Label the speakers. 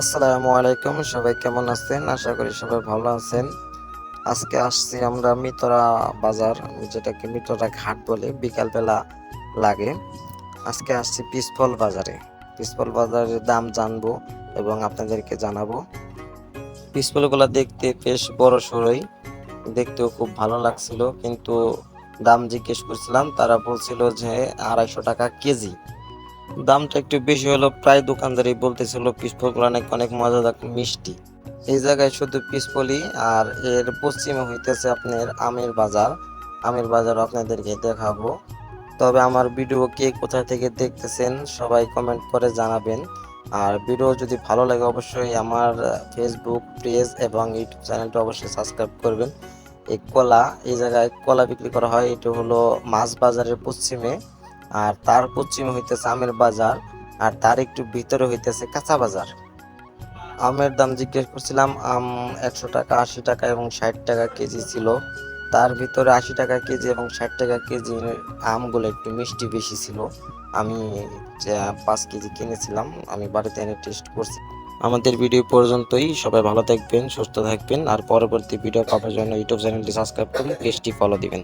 Speaker 1: আসসালামু আলাইকুম, সবাই কেমন আছেন? আশা করি সবাই ভালো আছেন। আজকে আসছি আমরা মিতরা বাজার, যেটাকে মিতরা ঘাট বলে বিকালবেলা লাগে। আজকে আসছি পিসফল বাজারে। পিসফল বাজারের দাম জানব এবং আপনাদেরকে জানাব। পিসফলগুলো দেখতে বেশ বড় সড়ই দেখতেও খুব ভালো লাগছিল, কিন্তু দাম জিজ্ঞেস করছিলাম, তারা বলছিল যে আড়াইশো টাকা কেজি। দামটা একটু বেশি হলো, প্রায় দোকানদারই বলতেছিল পিসফলগুলো নাকি অনেক মজাদার, মিষ্টি। এই জায়গায় শুধু পিসফলি আর এর পশ্চিমে হইতেছে আপনার আমের বাজার। আমের বাজার আপনাদেরকে দেখাবো। তবে আমার ভিডিও কে কোথা থেকে দেখতেছেন, সবাই কমেন্ট করে জানাবেন। আর ভিডিও যদি ভালো লাগে অবশ্যই আমার ফেসবুক পেজ এবং ইউটিউব চ্যানেলটা অবশ্যই সাবস্ক্রাইব করবেন। এই কলা, এই জায়গায় কলা বিক্রি করা হয়, এটা হলো মাছ বাজারের পশ্চিমে। আর তার পশ্চিমে হইতেছে আমের বাজার, আর তার একটু ভিতরে হইতেছে কাঁচা বাজার। আমের দাম জিজ্ঞেস করছিলাম, আম একশো টাকা, আশি টাকা এবং ষাট টাকা কেজি ছিল। তার ভিতরে আশি টাকা কেজি এবং ষাট টাকা কেজি আমগুলো একটু মিষ্টি বেশি ছিল। আমি পাঁচ কেজি কিনেছিলাম, আমি বাড়িতে এনে টেস্ট করছি। আমাদের ভিডিও পর্যন্তই। সবাই ভালো থাকবেন, সুস্থ থাকবেন, আর পরবর্তী ভিডিও পাওয়ার জন্য ইউটিউব চ্যানেলটি সাবস্ক্রাইব করুন পেজটি ফলো দিবেন।